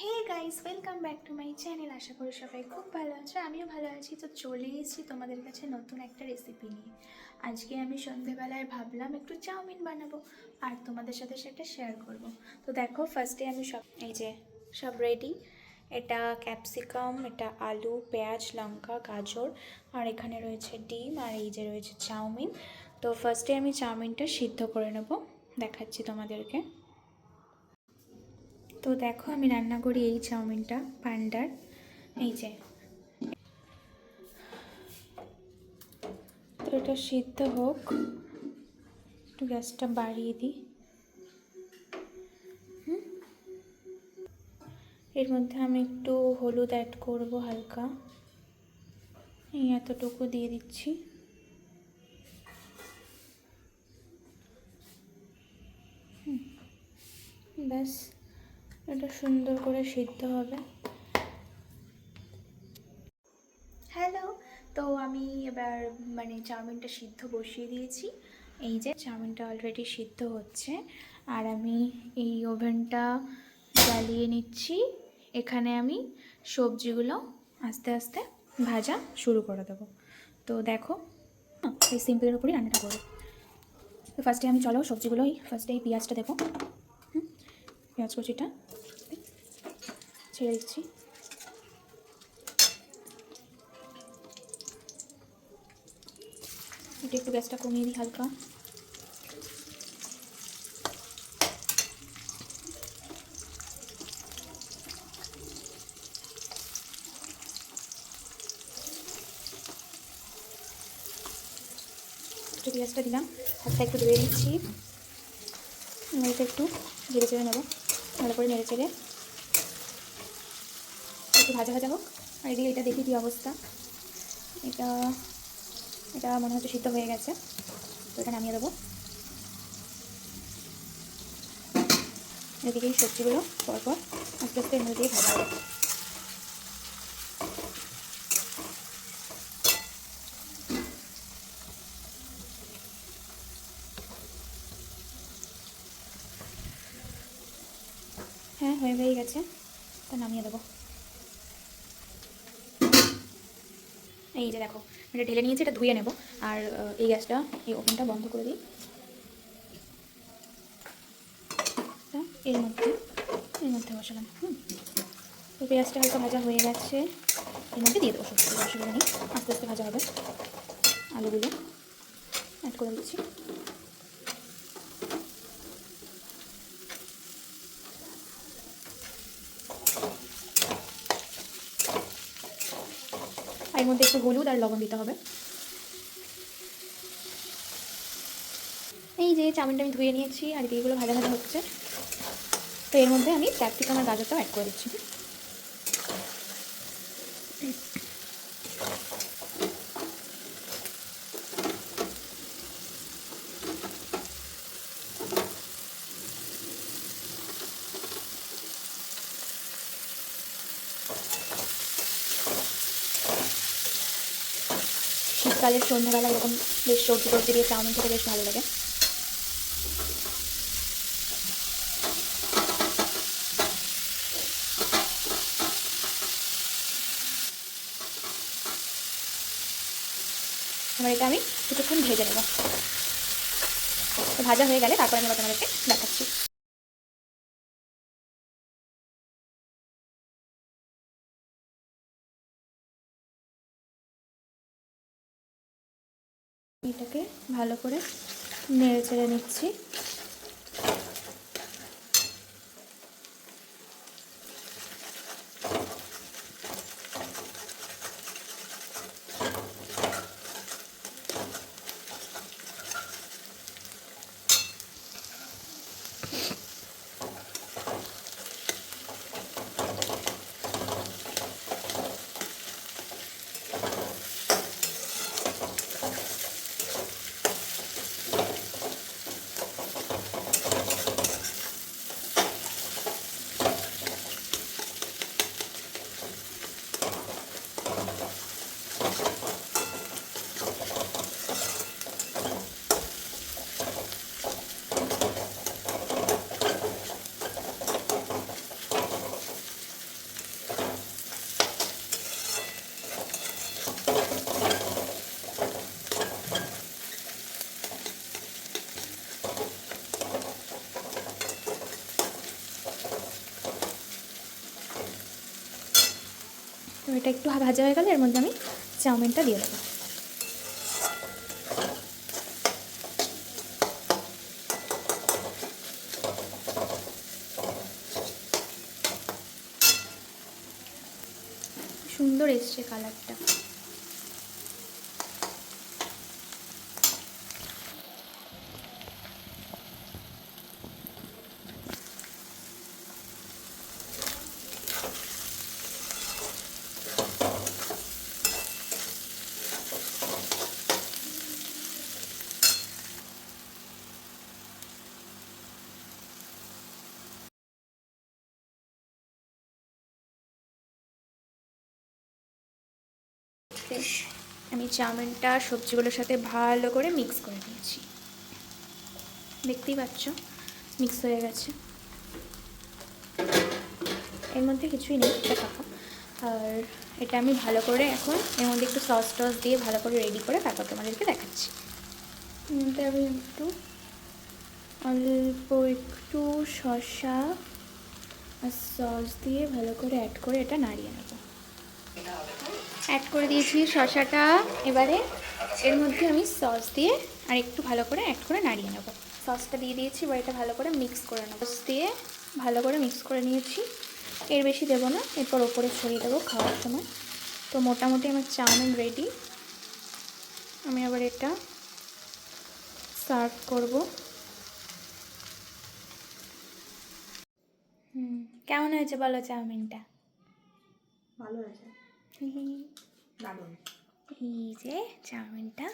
Hey guys welcome back to my channel আশা করি সবাই খুব ভালো আছে, আমিও ভালো আছি। তো চলে এসেছি তোমাদের কাছে নতুন একটা রেসিপি নিয়ে। আজকে আমি সন্ধেবেলায় ভাবলাম একটু চাউমিন বানাবো আর তোমাদের সাথে সেটা শেয়ার করব। তো দেখো ফার্স্টে আমি সব, এই যে সব রেডি এটা ক্যাপসিকাম এটা আলু, পেঁয়াজ, লঙ্কা, গাজর, আর এখানে রয়েছে ডিম, আর এই যে রয়েছে চাউমিন। তো ফার্স্টে আমি চাউমিনটা সিদ্ধ করে নেব, দেখাচ্ছি তোমাদেরকে। তো দেখো আমি রান্না করি এই চাউমিনটা, পান্ডার। এই যে। তো এটা সিদ্ধ হোক। একটু গ্যাসটা বাড়িয়ে দিই। এর মধ্যে আমি একটু হলুদ অ্যাড করব হালকা। এই এতটুকু দিয়ে দিচ্ছি। ব্যাস। এটা সুন্দর করে সিদ্ধ হবে। হ্যালো তো আমি এবার মানে চাউমিনটা সিদ্ধ বসিয়ে দিয়েছি। এই যে চাউমিনটা অলরেডি সিদ্ধ হচ্ছে। আর আমি এই ওভেনটা জ্বালিয়ে নিচ্ছি। এখানে আমি সবজিগুলো আস্তে আস্তে ভাজা শুরু করে দেবো। তো দেখো, এই সিম্পলের উপরই রান্নাটা করব। তো ফার্স্টে আমি, চলো সবজিগুলোই ফার্স্টে এই পেঁয়াজটা দেবো। পেঁয়াজ কুচিটা। ছেড়ে দিচ্ছি। এটা একটু গ্যাসটা কমিয়ে দিই হালকা। একটু পেঁয়াজটা দিলাম। হাতটা একটু ধুয়ে এটা একটু ধীরে চেড়ে নেব। ভালো করে নেড়ে চেড়ে একটু ভাজা ভাজা হোক। আর এদিকে এটা দেখি কী অবস্থা। এটা এটা মনে হচ্ছে সিদ্ধ হয়ে গেছে। তো এটা নামিয়ে দেবো। এদিকে সবজিগুলো পরপর আস্তে আস্তে মধ্যে দিয়ে ভাজা হবে। হ্যাঁ হয়ে হয়ে গেছে। তা নামিয়ে দেবো। এই যে দেখো, এটা ঢেলে নিয়েছি, এটা ধুয়ে নেব। আর এই গ্যাসটা, এই ওভেনটা বন্ধ করে দিই। এর মধ্যে এর মধ্যে বসালাম, হুম। তো পেঁয়াজটা হালকা ভাজা হয়ে গেছে। এর মধ্যে দিয়ে দেবো সবজি অসুবিধা নেই। আস্তে আস্তে ভাজা হবে। আলুগুলো অ্যাড করে দিচ্ছি। এর মধ্যে একটু হলুদ আর লবণ দিতে হবে। এই যে চাউমিনটা আমি ধুয়ে নিয়েছি আর এগুলো ভাজা ভাজা হচ্ছে। তো এর মধ্যে আমি ক্যাপসিকাম আর গাজরটাও অ্যাড করে দিচ্ছি। শীতকালের সন্ধ্যাবেলা এরকম বেশ সবজি টবজি দিয়ে চাউমিন খেতে বেশ ভালো লাগে। এবার এটা আমি কিছুক্ষণ ভেজে নেব। ভাজা হয়ে গেলে তারপর আমি তোমাদেরকে দেখাচ্ছি। এটাকে ভালো করে নেড়ে চেড়ে নিচ্ছি। এটা একটু ভাজা হয়ে গেলে এর মধ্যে আমি চাউমিনটা দিয়ে দেবো। সুন্দর এসছে কালারটা বেশ আমি চাউমিনটা, সবজিগুলোর সাথে ভালো করে মিক্স করে নিয়েছি। দেখতেই পাচ্ছ, মিক্স হয়ে গেছে। এর মধ্যে কিছুই নেই ফাঁকা আর এটা আমি ভালো করে এখন এর মধ্যে একটু সস টস দিয়ে ভালো করে রেডি করে তারপর তোমাদেরকে দেখাচ্ছি। আমি একটু অল্প একটু শসা আর সস দিয়ে ভালো করে অ্যাড করে এটা নাড়িয়ে নেব। অ্যাড করে দিয়েছি শসাটা। এবারে এর মধ্যে আমি সস দিয়ে আর একটু ভালো করে অ্যাড করে নাড়িয়ে নেব। সসটা দিয়ে দিয়েছি, এবার এটা ভালো করে মিক্স করে নেব। সস দিয়ে ভালো করে মিক্স করে নিয়েছি। এর বেশি দেবো না, এরপর ওপরে ছড়িয়ে দেবো খাওয়ার সময়। তো মোটামুটি আমার চাউমিন রেডি আমি আবার এটা সার্ভ করব। কেমন হয়েছে বলো চাউমিনটা? ভালো হয়েছে। দারুণ। এই যে চাউমিনটা